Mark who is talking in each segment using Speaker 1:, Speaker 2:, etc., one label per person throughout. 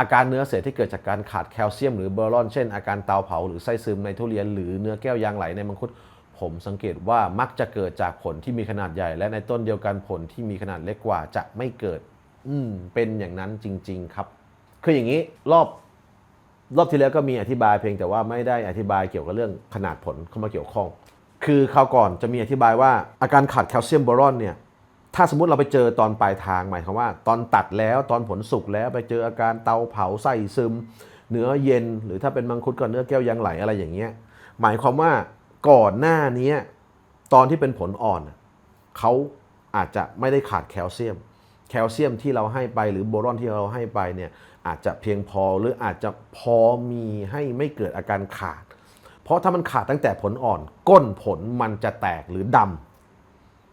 Speaker 1: อาการเนื้อเสียที่เกิดจากการขาดแคลเซียมหรือเบอรอน เช่น อาการเตาเผาหรือไส้ซึมในทุเรียน หรือเนื้อแก้วยางไหลในมังคุด ผมสังเกตว่ามักจะเกิดจากผลที่มีขนาดใหญ่ และในต้นเดียวกันผลที่มีขนาดเล็กกว่าจะไม่เกิด อืมเป็นอย่างนั้นจริง ๆ ครับ คืออย่างนี้รอบรอบที่แล้วก็มีอธิบายเพียงแต่ว่าไม่ได้อธิบายเกี่ยวกับเรื่องขนาดผลเข้ามาเกี่ยวข้อง คือคราวก่อนจะมีอธิบายว่าอาการขาดแคลเซียมบอรอนเนี่ย ถ้าสมมติเราไปเจอตอนปลายทางหมายความว่า ตอนตัดแล้วตอนผลสุกแล้วไปเจออาการเตาเผาไส้ซึม เนื้อเย็น หรือถ้าเป็นมังคุดก็เนื้อแก้วยางไหลอะไรอย่างเงี้ยหมายความว่าก่อนหน้านี้ตอนที่เป็นผลอ่อนเขาอาจจะไม่ได้ขาดแคลเซียม แคลเซียมที่เราให้ไปหรือโบรอนที่เราให้ไปเนี่ยอาจจะเพียงพอหรืออาจจะพอมีให้ไม่เกิดอาการขาด เพราะถ้ามันขาดตั้งแต่ผลอ่อน ก้นผลมันจะแตกหรือดำ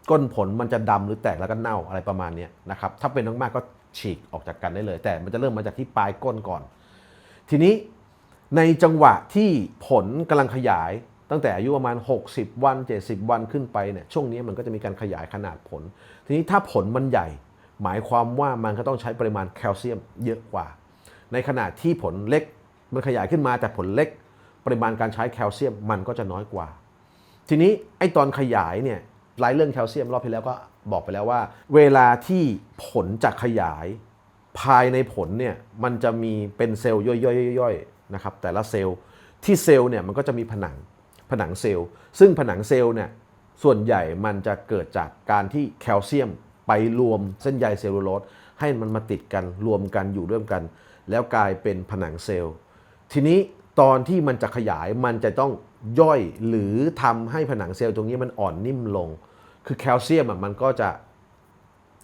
Speaker 1: ก้นผลมันจะดำหรือแตกแล้วก็เน่าอะไรประมาณนี้นะครับถ้าเป็นมากๆก็ฉีกออกจากกันได้เลย แต่มันจะเริ่มมาจากที่ปลายก้นก่อน ทีนี้ในจังหวะที่ผลกำลังขยายตั้งแต่อายุประมาณ 60 วัน 70 วันขึ้นไปเนี่ยช่วงนี้มันก็จะมีการขยายขนาดผล ทีนี้ถ้าผลมันใหญ่ หมายความว่ามันก็ต้องใช้ปริมาณแคลเซียมเยอะกว่า ในขณะที่ผลเล็กมันขยายขึ้นมาแต่ผลเล็ก ปริมาณการใช้แคลเซียมมันก็จะน้อยกว่า ทีนี้ไอตอนขยายเนี่ย ไรายเรื่องแคลเซียมรอบที่แล้วก็บอกไปแล้วว่า เวลาที่ผลจะขยายภายในผลเนี่ยมันจะมีเป็นเซลล์ย่อยๆนะครับแต่ละเซลล์ที่เซลล์เนี่ยมันก็จะมีผนังผนังเซลล์ ซึ่งผนังเซลล์เนี่ยส่วนใหญ่มันจะเกิดจากการที่แคลเซียมไปรวมเส้นใยเซลลูโลสให้มันมาติดกันรวมกันอยู่ร่วมกัน แล้วกลายเป็นผนังเซลล์ ทีนี้ตอนที่มันจะขยายมันจะต้องย่อยหรือทำให้ผนังเซลล์ตรงนี้มันอ่อนนิ่มลง คือแคลเซียมมันก็จะ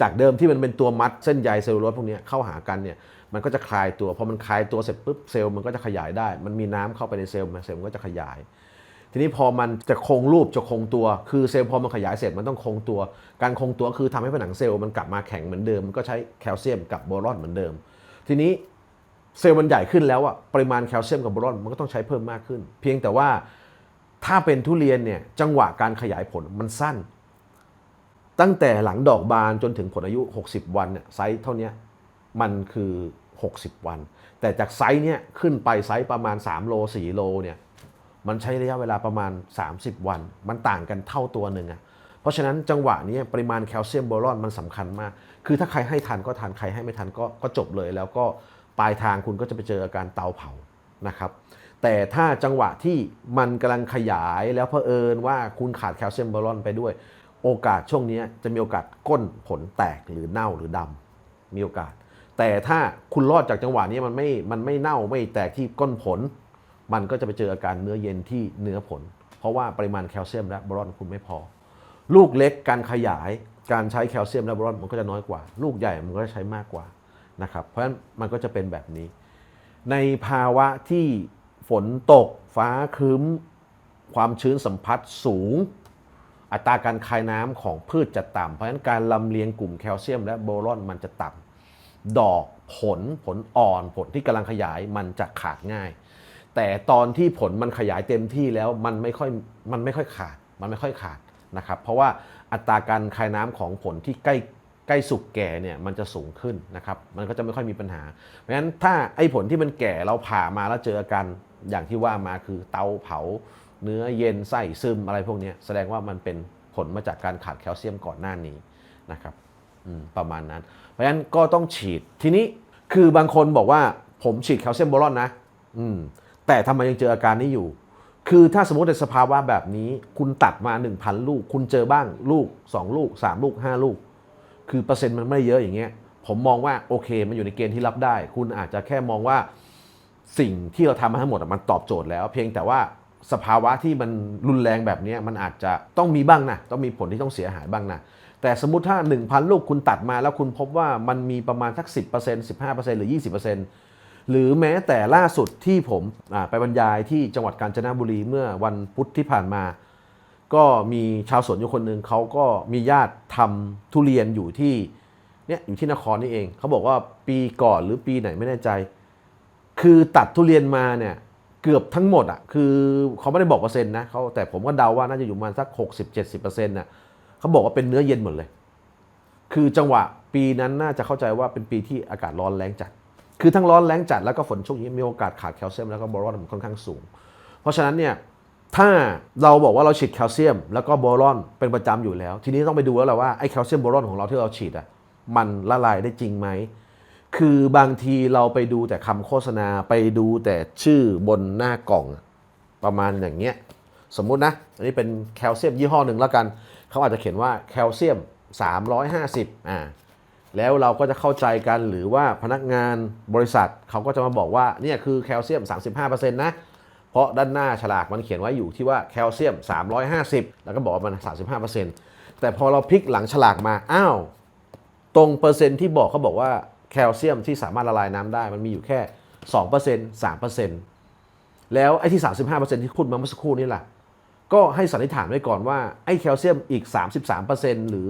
Speaker 1: จากเดิมที่มันเป็นตัวมัดเส้นใยเซลลูโลสพวกนี้เข้าหากันเนี่ยมันก็จะคลายตัวพอมันคลายตัวเสร็จปุ๊บเซลล์มันก็จะขยายได้ มันมีน้ำเข้าไปในเซลล์เซลล์มันก็จะขยาย ทีนี้พอมันจะคงรูปจะคงตัวคือเซลล์พอมันขยายเสร็จมันต้องคงตัว การคงตัวคือทำให้ผนังเซลล์มันกลับมาแข็งเหมือนเดิมมันก็ใช้แคลเซียมกับโบรอนเหมือนเดิม ทีนี้เซลล์มันใหญ่ขึ้นแล้วอะปริมาณแคลเซียมกับโบรอนมันก็ต้องใช้เพิ่มมากขึ้น เพียงแต่ว่าถ้าเป็นทุเรียนเนี่ยจังหวะการขยายผลมันสั้น ตั้งแต่หลังดอกบานจนถึงผลอายุ 60 วันเนี่ยไซส์เท่านี้มันคือ 60 วัน แต่จากไซส์เนี้ยขึ้นไปไซส์ประมาณ 3 โล 4 โลเนี่ยมันใช้ระยะเวลาประมาณ 30 วัน มันต่างกันเท่าตัวหนึ่งอะเพราะฉะนั้นจังหวะนี้ปริมาณแคลเซียมโบรอนมันสำคัญมาก คือถ้าใครให้ทันก็ทันใครให้ไม่ทันก็ก็จบเลย แล้วก็ปลายทางคุณก็จะไปเจออาการเตาเผานะครับแต่ถ้าจังหวะที่มันกำลังขยายแล้วเผอิญว่าคุณขาดแคลเซียมโบรอนไปด้วย โอกาสช่วงนี้จะมีโอกาสก้นผลแตกหรือเน่าหรือดำมีโอกาส แต่ถ้าคุณรอดจากจังหวะนี้มันไม่มันไม่เน่าไม่แตกที่ก้นผล มันก็จะไปเจออาการเนื้อเย็นที่เนื้อผล เพราะว่าปริมาณแคลเซียมและบรอนคุณไม่พอ ลูกเล็กการขยายการใช้แคลเซียมและบรอนมันก็จะน้อยกว่า ลูกใหญ่มันก็จะใช้มากกว่านะครับเพราะฉะนั้นมันก็จะเป็นแบบนี้ ในภาวะที่ฝนตกฟ้าครึ้ม ความชื้นสัมผัสสูง อัตราการคายน้ำของพืชจะต่ำเพราะฉะนั้นการลำเลียงกลุ่มแคลเซียม และโบรอนมันจะต่ำดอกผลผลอ่อนผลที่กำลังขยายมันจะขาดง่าย แต่ตอนที่ผลมันขยายเต็มที่แล้วมันไม่ค่อยมันไม่ค่อยขาดมันไม่ค่อยขาดนะครับ เพราะว่าอัตราการคายน้ำของผลที่ใกล้ใกล้สุกแก่เนี่ยมันจะสูงขึ้นนะครับ มันก็จะไม่ค่อยมีปัญหา เพราะฉะนั้นถ้าไอ้ผลที่มันแก่เราผ่ามาแล้วเจออาการอย่างที่ว่ามาคือเตาเผา เนื้อเย็นไส้ซึมอะไรพวกนี้แสดงว่ามันเป็นผลมาจากการขาดแคลเซียมก่อนหน้านี้นะครับประมาณนั้น เพราะฉะนั้นก็ต้องฉีดทีนี้คือบางคนบอกว่าผมฉีดแคลเซียมโบรอนนะแต่ทำไมยังเจออาการนี้อยู่ คือถ้าสมมติในสภาวะแบบนี้ คุณตัดมา 1,000 ลูก คุณเจอบ้างลูก 2 ลูก 3 ลูก 5 ลูก คือเปอร์เซ็นต์มันไม่เยอะอย่างเงี้ยผมมองว่าโอเค มันอยู่ในเกณฑ์ที่รับได้ คุณอาจจะแค่มองว่าสิ่งที่เราทำมาทั้งหมดมันตอบโจทย์แล้ว เพียงแต่ว่า สภาวะที่มันรุนแรงแบบนี้มันอาจจะต้องมีบ้างนะต้องมีผลที่ต้องเสียหายบ้างนะแต่สมมติถ้า 1,000 ลูกคุณตัดมาแล้วคุณพบว่ามันมีประมาณสัก 10% 15%หรือ 20%หรือแม้แต่ล่าสุดที่ผมไปบรรยายที่จังหวัดกาญจนบุรีเมื่อวันพุธที่ผ่านมา ก็มีชาวสวนอยู่คนหนึ่งเขาก็มีญาติทำทุเรียนอยู่ที่เนี่ยอยู่ที่นครนี่เองเขาบอกว่าปีก่อนหรือปีไหนไม่แน่ใจ คือตัดทุเรียนมาเนี่ย เกือบทั้งหมดอะคือเขาไม่ได้บอกเปอร์เซ็นต์นะเขาแต่ผมก็เดาว่าน่าจะอยู่ประมาณสัก 60-70%น่ะเขาบอกว่าเป็นเนื้อเย็นหมดเลย คือจังหวะปีนั้นน่าจะเข้าใจว่าเป็นปีที่อากาศร้อนแรงจัด คือทั้งร้อนแรงจัดแล้วก็ฝนชุกอย่างนี้มีโอกาสขาดแคลเซียมแล้วก็บอรอนมันค่อนข้างสูง เพราะฉะนั้นเนี่ยถ้าเราบอกว่าเราฉีดแคลเซียม แล้วก็บอรอนเป็นประจำอยู่แล้ว ทีนี้ต้องไปดูแล้วแหละว่าไอ้แคลเซียมบอรอนของเราที่เราฉีดอะมันละลายได้จริงไหม คือบางทีเราไปดูแต่คำโฆษณาไปดูแต่ชื่อบนหน้ากล่องประมาณอย่างเงี้ย สมมุตินะ อันนี้เป็นแคลเซียมยี่ห้อหนึ่งแล้วกัน เขาอาจจะเขียนว่าแคลเซียม 350อ่าแล้วเราก็จะเข้าใจกันหรือว่าพนักงานบริษัทเขาก็จะมาบอกว่าเนี่ยคือแคลเซียม 35%นะ เพราะด้านหน้าฉลากมันเขียนไว้อยู่ที่ว่าแคลเซียม 350 แล้วก็บอกว่ามัน 35%แต่พอเราพลิกหลังฉลากมา อ้าว ตรงเปอร์เซ็นต์ที่บอกเขาบอกว่า แคลเซียมที่สามารถละลายน้ำได้มันมีอยู่แค่ 2% 3%แล้วไอ้ที่ 35%ที่พูดมาเมื่อสักครู่นี่แหละก็ให้สันนิษฐานไว้ก่อนว่าไอ้แคลเซียมอีก 33%หรือ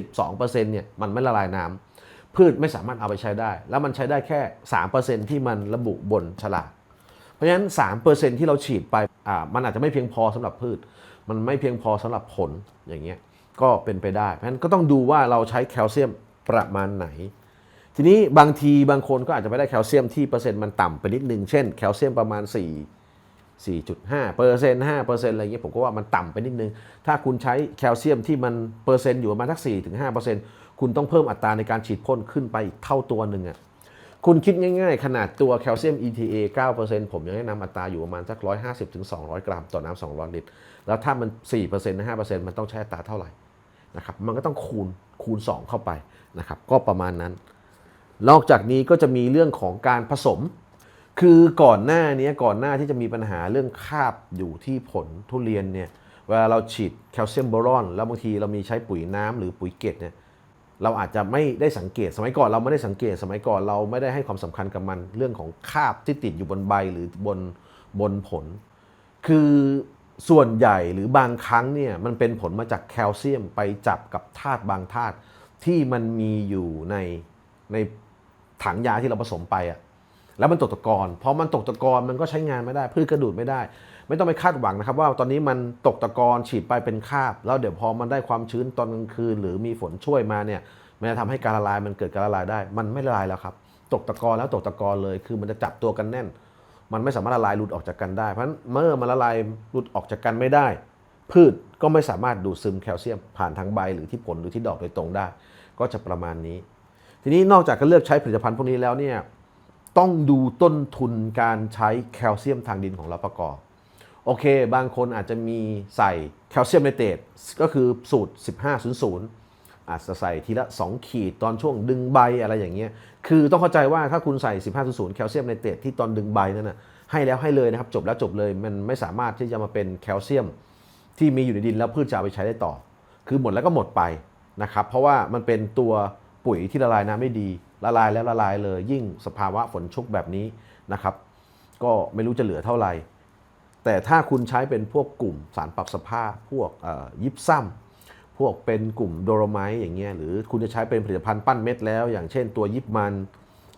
Speaker 1: 32%เนี่ยมันไม่ละลายน้ำพืชไม่สามารถเอาไปใช้ได้ แล้วมันใช้ได้แค่ 3%ที่มันระบุบนฉลากเพราะฉะนั้น 3%ที่เราฉีดไปอ่ามันอาจจะไม่เพียงพอสำหรับพืช มันไม่เพียงพอสำหรับผลอย่างเงี้ยก็เป็นไปได้ เพราะฉะนั้นก็ต้องดูว่าเราใช้แคลเซียมประมาณไหน ทีนี้บางทีบางคนก็อาจจะไม่ได้แคลเซียมที่เปอร์เซ็นต์มันต่ำไปนิดนึง เช่นแคลเซียมประมาณ 4 4.5เปอร์เซ็นต์5เปอร์เซ็นต์อะไรเงี้ยผมก็ว่ามันต่ำไปนิดนึง ถ้าคุณใช้แคลเซียมที่มันเปอร์เซ็นต์อยู่ประมาณสัก4ถึง5เปอร์เซ็นต์คุณต้องเพิ่มอัตราในการฉีดพ่นขึ้นไปอีกเท่าตัวหนึ่งอะคุณคิดง่ายๆ ขนาดตัวแคลเซียม ETA 9%ผมยังแนะนำอัตราอยู่ประมาณสัก 150ถึง200 กรัมต่อน้ำ200ลิตร แล้วถ้ามัน4%นะ5%มันต้องใช้อัตราเท่าไหร่นะครับ มันก็ต้องคูณคูณ 2 เข้าไปนะครับ ก็ประมาณนั้น นอกจากนี้ก็จะมีเรื่องของการผสม คือก่อนหน้านี้ก่อนหน้าที่จะมีปัญหาเรื่องคราบอยู่ที่ผลทุเรียนเนี่ยเวลาเราฉีดแคลเซียมโบรอน แล้วบางทีเรามีใช้ปุ๋ยน้ำหรือปุ๋ยเกล็ดเนี่ยเราอาจจะไม่ได้สังเกต สมัยก่อนเราไม่ได้สังเกต สมัยก่อนเราไม่ได้ให้ความสำคัญกับมันเรื่องของคราบที่ติดอยู่บนใบหรือบนบนผล คือส่วนใหญ่หรือบางครั้งเนี่ยมันเป็นผลมาจากแคลเซียมไปจับกับธาตุบางธาตุที่มันมีอยู่ในใน ถังยาที่เราผสมไปอะแล้วมันตกตะกอนพอมันตกตะกอนมันก็ใช้งานไม่ได้พืชกระดูดไม่ได้ ไม่ต้องไปคาดหวังนะครับ ว่าตอนนี้มันตกตะกอนฉีดไปเป็นคาบ แล้วเดี๋ยวพอมันได้ความชื้นตอนกลางคืน หรือมีฝนช่วยมาเนี่ยมันจะทำให้การละลายมันเกิดการละลายได้ มันไม่ละลายแล้วครับ ตกตะกอนแล้วตกตะกอนเลย คือมันจะจับตัวกันแน่น มันไม่สามารถละลายหลุดออกจากกันได้ เพราะฉะนั้นเมื่อมันละลายหลุดออกจากกันไม่ได้ พืชก็ไม่สามารถดูดซึมแคลเซียมผ่านทางใบหรือที่ผลหรือที่ดอกโดยตรงได้ ก็จะประมาณนี้ ทีนี้นอกจากการเลือกใช้ผลิตภัณฑ์พวกนี้แล้วเนี่ยต้องดูต้นทุนการใช้แคลเซียมทางดินของเราประกอบ โอเค บางคนอาจจะมีใส่แคลเซียมไนเตรตก็คือสูตร 1500 อาจจะใส่ทีละ 2 ขีดตอนช่วงดึงใบอะไรอย่างเงี้ย คือต้องเข้าใจว่าถ้าคุณใส่ 1500 แคลเซียมไนเตรตที่ตอนดึงใบนั่นนะให้แล้วให้เลยนะครับ จบแล้วจบเลย มันไม่สามารถที่จะมาเป็นแคลเซียมที่มีอยู่ในดินแล้วพืชจะไปใช้ได้ต่อ คือหมดแล้วก็หมดไปนะครับ เพราะว่ามันเป็นตัว ปุ๋ยที่ละลายน้ำไม่ดี ละลายแล้วละลายเลย ยิ่งสภาวะฝนชุกแบบนี้นะครับ ก็ไม่รู้จะเหลือเท่าไหร่ แต่ถ้าคุณใช้เป็นพวกกลุ่มสารปรับสภาพ พวกยิปซัมพวกเป็นกลุ่มโดโรไมต์อย่างเงี้ยหรือคุณจะใช้เป็นผลิตภัณฑ์ปั้นเม็ดแล้ว อย่างเช่นตัวยิปมัน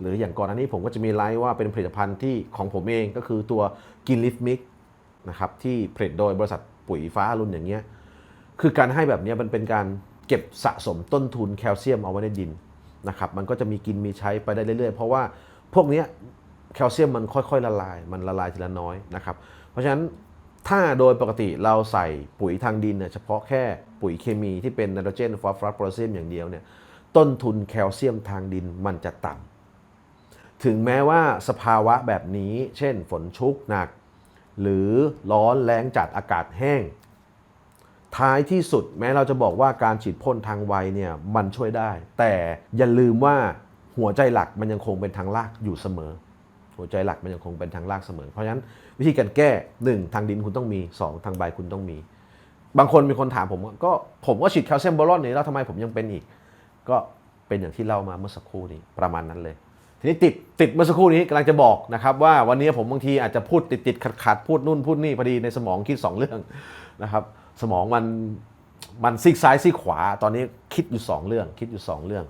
Speaker 1: หรืออย่างก่อนอันนี้ผมก็จะมีไลฟ์ว่าเป็นผลิตภัณฑ์ที่ของผมเองก็คือตัวกินลิฟมิกนะครับที่ผลิตโดยบริษัทปุ๋ยฟ้ารุณอย่างเงี้ยคือการให้แบบนี้มันเป็นการ เก็บสะสมต้นทุนแคลเซียมเอาไว้ในดินนะครับมันก็จะมีกินมีใช้ไปได้เรื่อยๆ เพราะว่าพวกนี้แคลเซียมมันค่อยๆละลาย มันละลายทีละน้อยนะครับเพราะฉะนั้นถ้าโดยปกติเราใส่ปุ๋ยทางดินเนี่ยเฉพาะแค่ปุ๋ยเคมีที่เป็นไนโตรเจนฟอสฟอรัสโพแทสเซียมอย่างเดียวเนี่ยต้นทุนแคลเซียมทางดินมันจะต่ำถึงแม้ว่าสภาวะแบบนี้ เช่นฝนชุกหนัก หรือร้อนแรงจัดอากาศแห้ง ท้ายที่สุดแม้เราจะบอกว่าการฉีดพ่นทางไวเนี่ยมันช่วยได้ แต่อย่าลืมว่าหัวใจหลักมันยังคงเป็นทางลากอยู่เสมอ หัวใจหลักมันยังคงเป็นทางลากเสมอ เพราะฉะนั้นวิธีการแก้ 1 ทางดินคุณต้องมี 2 ทางใบคุณต้องมี บางคนมีคนถามผมก็ผมก็ฉีดแคลเซียมบอลอนนี่แล้วทำไมผมยังเป็นอีก ก็เป็นอย่างที่เล่ามาเมื่อสักครู่นี้ประมาณนั้นเลยทีนี้ติดติดเมื่อสักครู่นี้กำลังจะบอกนะครับว่าวันนี้ผมบางทีอาจจะพูดติดติดขัดขัดพูดนู่นพูดนี่พอดีในสมองคิดสองเรื่องนะครับ สมองมันมันซีกซ้ายซีกขวา ตอนนี้คิดอยู่สองเรื่อง คิดอยู่สองเรื่อง